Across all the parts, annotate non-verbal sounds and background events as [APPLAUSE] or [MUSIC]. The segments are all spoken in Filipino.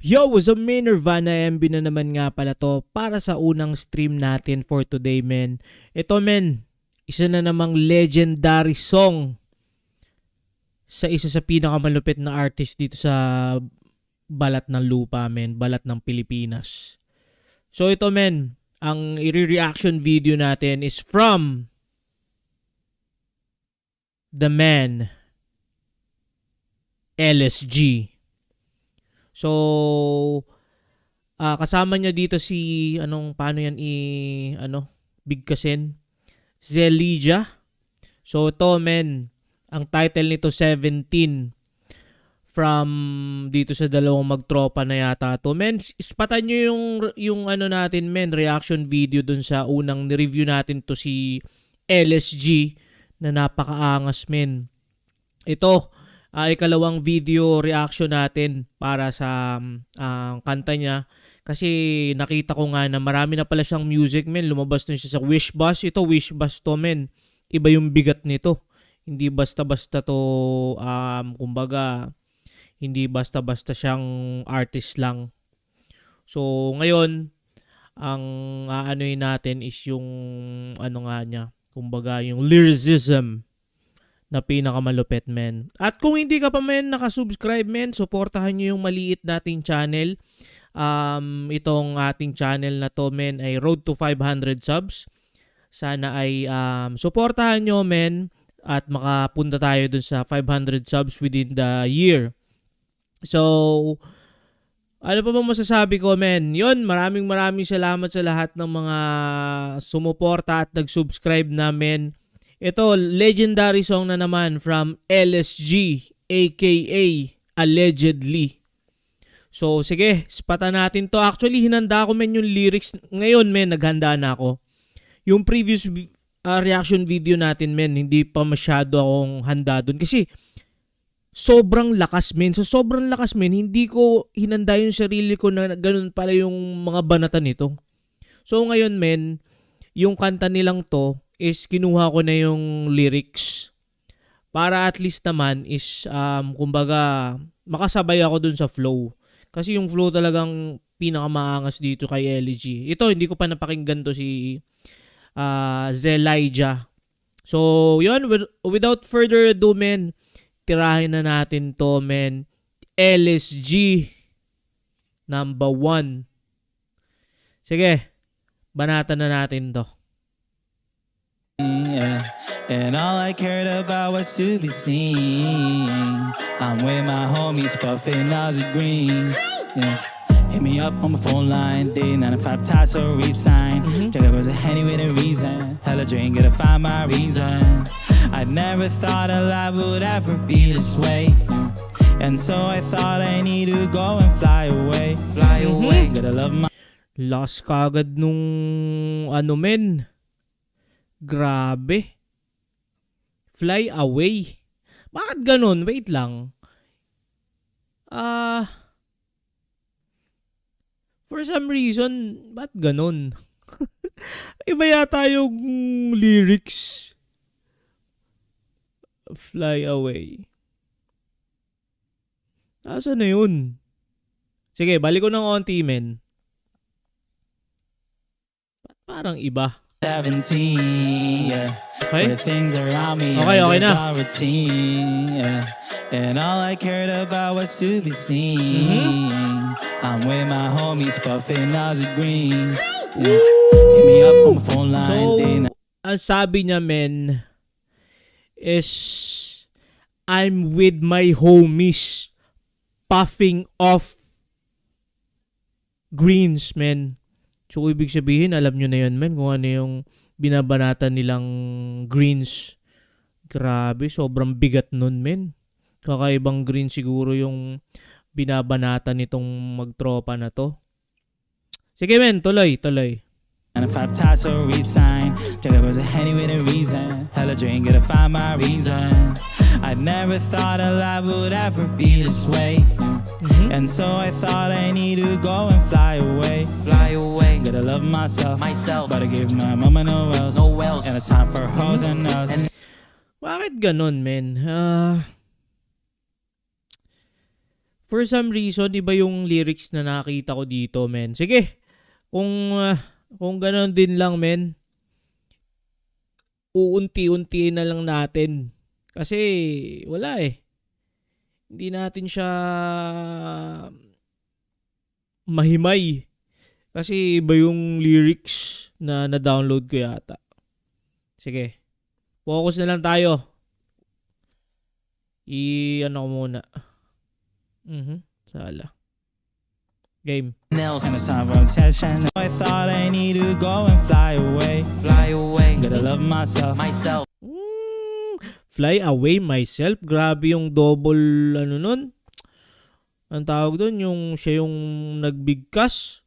Yo, what's up man? Nirvana MB na naman nga pala to para sa unang stream natin for today men. Ito men, isa na namang legendary song sa isa sa pinakamalupit na artist dito sa balat ng lupa men, balat ng Pilipinas. So ito men, ang i-reaction video natin is from the man LSG. So, ah kasama niya dito si, anong, paano yan i, ano, bigkasin? Zelija. So, ito, men, ang title nito 17 from dito sa dalawang magtropa na yata to. Men, ispatan nyo yung, yung ano natin, men, reaction video dun sa unang review natin to si LSG na napakaangas, men. Ito, ah, ikalawang video reaction natin para sa um, ah, kanta niya. Kasi nakita ko nga na marami na pala siyang music, men. Lumabas na siya sa Wishbus. Ito, Wishbus to, men. Iba yung bigat nito. Hindi basta-basta to, um, kumbaga, hindi basta-basta siyang artist lang. So, ngayon, ang aanoy natin is yung, ano nga niya, kumbaga, yung lyricism na pinakamalupit, men. At kung hindi ka pa, men, nakasubscribe, men, suportahan nyo yung maliit nating channel. Um, itong ating channel na to, men, ay Road to 500 subs. Sana ay um, suportahan nyo, men, at makapunta tayo dun sa 500 subs within the year. So, ano pa bang masasabi ko, men? Yon, maraming maraming salamat sa lahat ng mga sumuporta at nag-subscribe namin. Ito, legendary song na naman from LSG, aka Allegedly. So, sige, spata natin to. Actually, hinanda ko men yung lyrics. Ngayon, men, naghanda na ako. Yung previous vi- ah, reaction video natin, men, hindi pa masyado akong handa dun. Kasi, sobrang lakas, men. So, sobrang lakas, men. Hindi ko hinanda yung sarili ko na ganun pala yung mga banatan nito. So, ngayon, men, yung kanta nilang to is kinuha ko na yung lyrics para at least naman is um, kumbaga makasabay ako dun sa flow. Kasi yung flow talagang pinakamaangas dito kay LG. Ito, hindi ko pa napakinggan to si uh, Zelija. So, yun, with- without further ado, men, tirahin na natin to, men. LSG number one. Sige, banatan na natin to. And all I cared about was to be seen. I'm with my homies, puffing all the greens. Yeah. Hit me up on my phone line, day 95 ties or resign. Mm-hmm. Check out was a henny with a reason. Hella drink, gotta find my reason. I never thought a life would ever be this way. And so I thought I need to go and fly away. Fly mm-hmm. away. Gotta love my Lost kagad nung ano men. Grabe. Fly away. Bakit ganun? Wait lang. Ah... for some reason, ba't ganun? [LAUGHS] Iba yata yung lyrics. Fly away. Asa na yun? Sige, balik ko ng onti, men. Ba't parang iba? 17, yeah. Okay? Where things around me Okay, okay na. routine, yeah. And all I cared about was to be seen. I'm with my homies, puffing the greens. Yeah. Hit me up on my phone line, day So, ang sabi niya, men, is I'm with my homies puffing off greens, men. So, ibig sabihin, alam nyo na yun, men, kung ano yung binabanatan nilang greens. Grabe, sobrang bigat nun, men. Kakaibang green siguro yung binabanatan nitong magtropa na to. Sige, men, tuloy, tuloy. And if I ties or resign, check out was a henny with a reason. Hella drink, gotta find my reason. I never thought a life would ever be this way. And so I thought I need to go and fly away. fly away Gotta love myself. myself But I give my mama no else. no else And a time for hoes and us. And- Bakit ganun, men? Ah... For some reason, iba yung lyrics na nakita ko dito, men. Sige, kung, ah, kung ganon din lang, men, uunti-unti na lang natin. Kasi, wala eh. Hindi natin siya mahimay. Kasi iba yung lyrics na na-download ko yata. Sige. Focus na lang tayo. I ano ko muna. Mhm. Sala. Game. And the time for obsession. I thought I need to go and fly away. Fly away, Gotta love myself. myself. Mm, fly away myself. Grabe yung double ano nun. Ang tawag doon yung siya yung nagbigkas.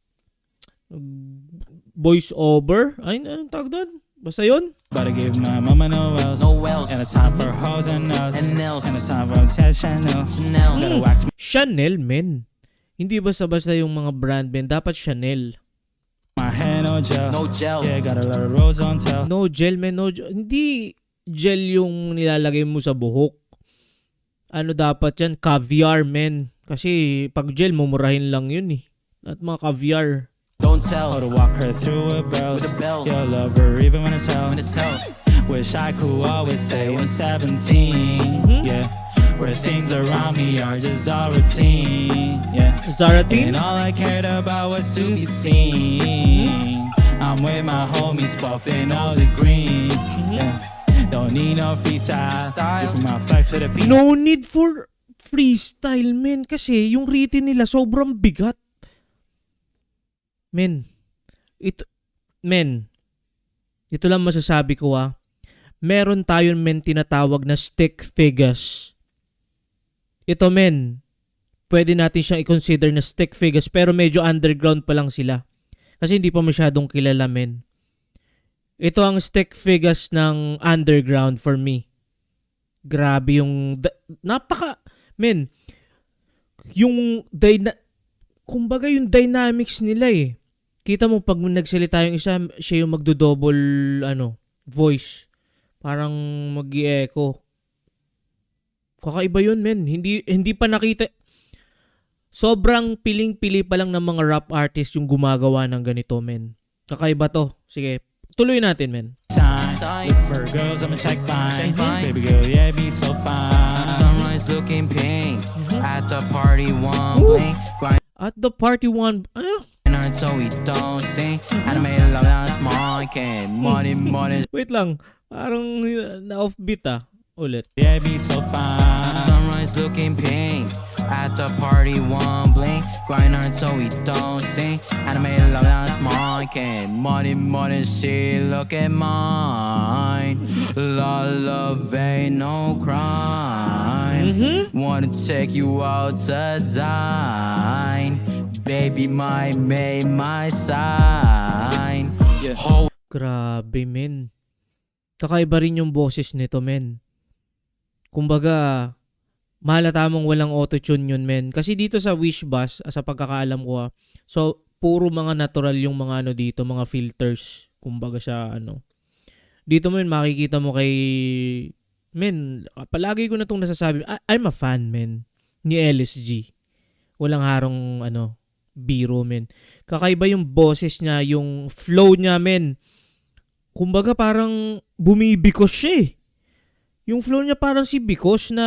Voice over. Ay, anong tawag doon? Basta yun. Gotta give my mama no else. No else. And a time for hoes and nails. And nails. And a time for. No. Chanel. Gotta wax Chanel, men. Hindi basta-basta yung mga brand, men. Dapat Chanel. my hair, no gel. No gel. Yeah, got a lot of rose on tail. No gel, men. No gel. Hindi gel yung nilalagay mo sa buhok. Ano dapat yan? Caviar, men. Kasi pag gel, mumurahin lang yun eh. At mga caviar. Don't tell. How to walk her through a bell. With a bell. You'll love her even when it's hell. When it's hell. Wish I could always say I'm 17. Mhm. Yeah. Where things around me are just all routine. Yeah. Zaratin? And all I cared about was to be seen. I'm with my homies, puffing all the green. Yeah. Don't need no freestyle. Style. Keeping my flex to the beat. No need for freestyle, men. Kasi yung written nila sobrang bigat. Men, ito, men, ito lang masasabi ko ah. Meron tayong men tinatawag na stick figures. Ito men, pwede natin siyang i-consider na stick figures pero medyo underground pa lang sila. Kasi hindi pa masyadong kilala men. Ito ang stick figures ng underground for me grabe yung napaka men yung dyna- kumbaga yung dynamics nila eh kita mo pag nagsalita yung isa siya yung magdo-double ano voice parang mag-echo kakaiba yun men hindi hindi pa nakita sobrang piling-pili pa lang ng mga rap artist yung gumagawa ng ganito men kakaiba to sige tuloy natin men. Look for girls, check fine. Check fine. Baby girl, yeah, be so fine. Sunrise looking pink. At the party, one at the party one ano so we don't sing. Animate love dance monkey. Money, money. Wait lang. Parang uh, na-offbeat ah. Ulit. Yeah, be so fine. Sunrise looking pink. At the party, one blink. Grind hard so we don't sing. Animate love dance monkey. Money, money, see, look at mine. La love ain't no crime. Mhm. Wanna take you out to dine. Baby, my, may my sign. Yeah. Hold Grabe, men. Kakaiba rin yung boses nito, men. Kumbaga, mahalata mong walang autotune yun, men. Kasi dito sa Wish Bus, ah, sa pagkakaalam ko, ah, so, puro mga natural yung mga ano dito, mga filters. Kumbaga siya, ano. Dito mo yun, makikita mo kay... Men, palagi ko na itong nasasabi. I- I'm a fan, men. Ni LSG. Walang harong, ano, biro, men. Kakaiba yung boses niya, yung flow niya, men. Kumbaga parang bumibikos siya eh. Yung flow niya parang si Bikos na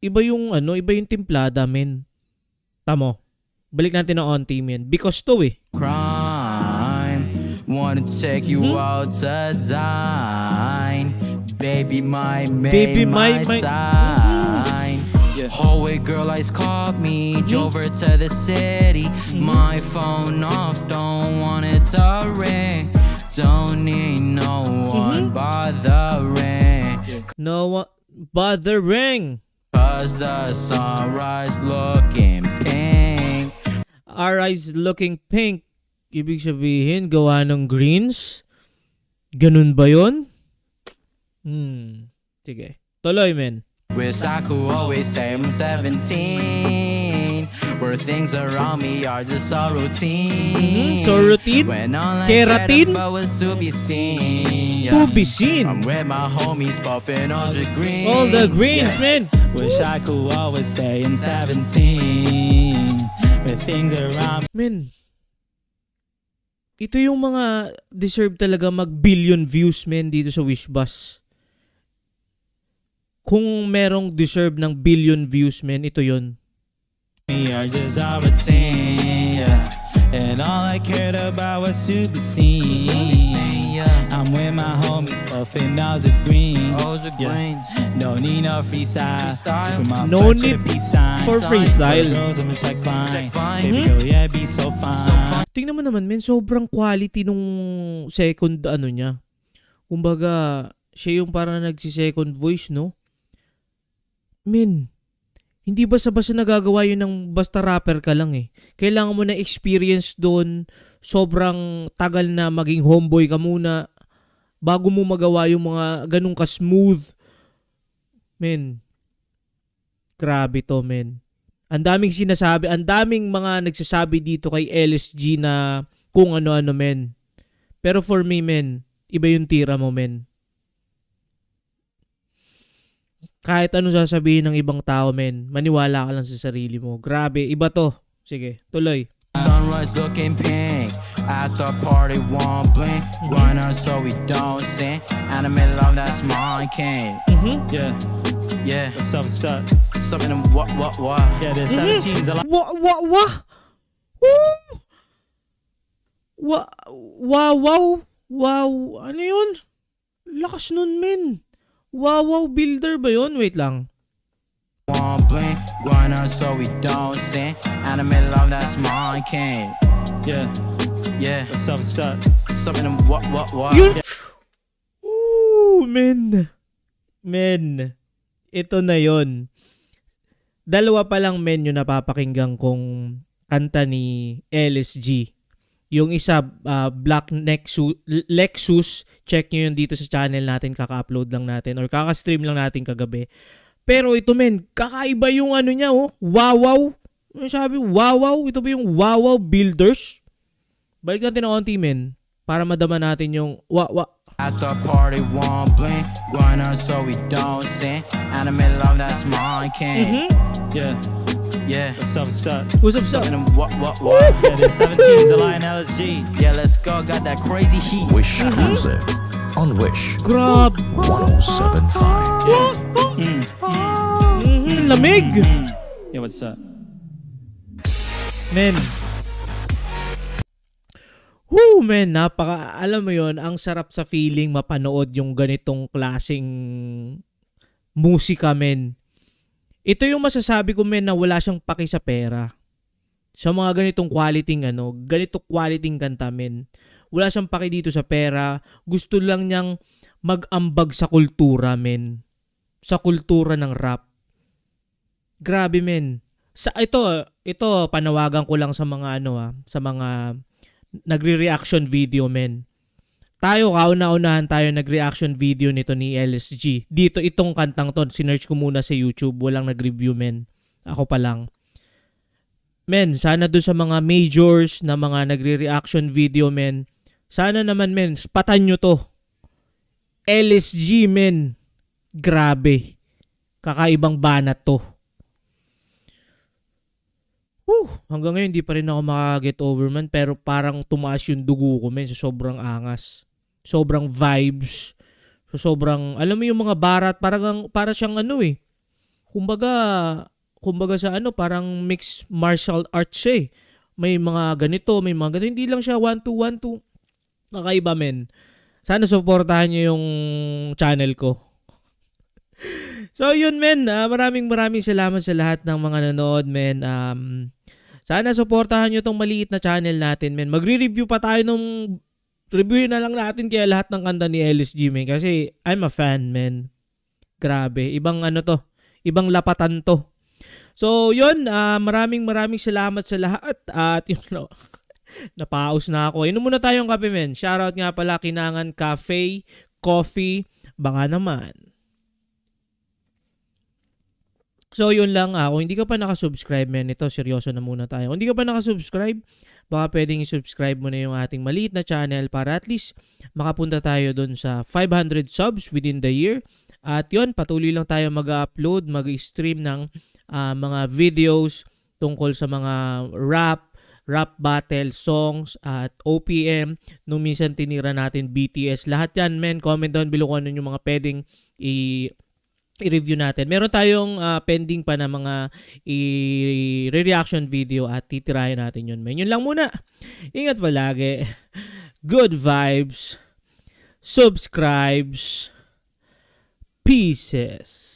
iba yung ano, iba yung timplada, men. Tamo. Balik natin ng onti, men. Because to eh. crime. Wanna take you Mhm. out to dine. Baby, my, may, Baby, my, my- my- sign. Hallway girl eyes caught me. Drove her to the city. My phone off, don't want it to ring. Don't need no one bothering. No one bothering. Cause the sunrise looking pink. Our eyes looking pink. Ibig sabihin, gawa ng greens? Ganun ba yun? Hmm. Sige. Tuloy, men. Wish I could always say I'm 17. Where things around me are just so routine. Mhm, so routine? When all I Keratin? was to be seen. To yeah. be seen. I'm with my homies puffing all the greens. All the greens, yeah. man. Wish I could always say I'm 17. But things around Men, ito yung mga deserve talaga mag-billion views, men, dito sa Wishbus. Kung merong deserve ng billion views, men, ito yon. are just our routine. Yeah. And all I cared about was seen. Yeah. I'm with my homies, puffing out the green. All the Yeah. greens. No need no freestyle. No need for freestyle. Girls, I'ma check fine. Check fine. Baby Mhm. girl, yeah, be so fine. So fine. Tingnan mo naman, men, sobrang quality nung second ano niya. Kumbaga, siya yung parang nagsi-second voice, no? Men, hindi basta-basta nagagawa yun ng basta rapper ka lang eh. Kailangan mo na experience doon, sobrang tagal na maging homeboy ka muna bago mo magawa yung mga ganun ka-smooth. Men, grabe to, men. Ang daming sinasabi, ang daming mga nagsasabi dito kay LSG na kung ano-ano, men. Pero for me, men, iba yung tira mo, men. Kahit ano sasabihin ng ibang tao, men, maniwala ka lang sa sarili mo. Grabe, iba to. Sige, tuloy. Sunrise looking pink. At the party, one blink. Grind on so we don't sing. Anime love, that's my king. Mhm. Yeah, Yeah. what's up, what's up? Something what, what, what? Yeah, there's 17s a lot. Wa, wa, wa! Woo! Wa, wow, wow, wow, ano yun? Lakas nun, men. Wow, wow, builder ba yun? Wait lang. One blink. Grind on so we don't sing. Anime love, that's my king. Yeah, Yeah. what's up, what's up? Something what, what, what? Yun! Ooh, men. Men. Ito na yon. Dalawa pa lang men yung napapakinggan kong kanta ni LSG. Yung isa, ah, Black Nexus, Lexus, check nyo yun dito sa channel natin, kaka-upload lang natin or kaka-stream lang natin kagabi. Pero ito men, kakaiba yung ano niya oh, wow Ano sabi, wow ito ba yung wow builders? Balik natin ng onti men, para madama natin yung wa wa At the party, one blink. On so we don't sing. Anime love, that's my king. Yeah, Yeah. what's up, what's up? What's up, what's up? Something what, what, what? Yeah, there's 17s a lot in LSG. Yeah, let's go. Got that crazy heat. Wish Music on Wish Grab! 1075. Mm. Mhm, lamig! Mm. Yeah, what's up? Men. Whoo, men, napaka, alam mo yon ang sarap sa feeling mapanood yung ganitong klasing musika, men. Ito yung masasabi ko, men, na wala siyang paki sa pera. Sa mga ganitong quality, ano, ganito quality kanta, men. Wala siyang paki dito sa pera. Gusto lang niyang mag-ambag sa kultura, men. Sa kultura ng rap. Grabe, men. Sa ito, ito panawagan ko lang sa mga ano ah, sa mga nagre-reaction video men. Tayo kauna-unahan tayo nag-reaction video nito ni LSG. Dito itong kantang to, sinearch ko muna sa YouTube, walang nag-review men. Ako pa lang. Men, sana doon sa mga majors na mga nagre-reaction video men, sana naman men, spatan nyo to. LSG men, grabe. Kakaibang banat to. Whew, hanggang ngayon di pa rin ako makaget over man pero parang tumaas yung dugo ko men sa sobrang angas. Sobrang vibes. So sobrang alam mo yung mga barat parang para siyang ano eh. Kumbaga kumbaga sa ano parang mixed martial arts eh. May mga ganito, may mga ganito. Hindi lang siya 1 2 1 2. Nakaiba men. Sana suportahan niyo yung channel ko. [LAUGHS] So yun men, Ah, maraming maraming salamat sa lahat ng mga nanood men. Um, sana suportahan nyo tong maliit na channel natin men. Magre-review pa tayo nung review na lang natin kaya lahat ng kanta ni LSG men kasi I'm a fan men. Grabe, ibang ano to, ibang lapatan to. So yun, ah, maraming maraming salamat sa lahat at [LAUGHS] yun no, napaus na ako. Inom muna tayong kape men. Shoutout nga pala Kinangan Cafe, Coffee, baka naman. So yun lang ah, kung hindi ka pa nakasubscribe men, ito seryoso na muna tayo. Kung hindi ka pa nakasubscribe, baka pwedeng i-subscribe mo na yung ating maliit na channel para at least makapunta tayo doon sa 500 subs within the year. At yun, patuloy lang tayo mag-upload, mag-stream ng ah, mga videos tungkol sa mga rap, rap battle, songs, at OPM. Nung minsan tinira natin BTS. Lahat yan, men. Comment down below kung ano yung mga pwedeng i- i-review natin. Meron tayong ah, pending pa na mga i-reaction video at titirahin natin yun. Men, yun lang muna. Ingat palagi. Good vibes. Subscribes. Pieces.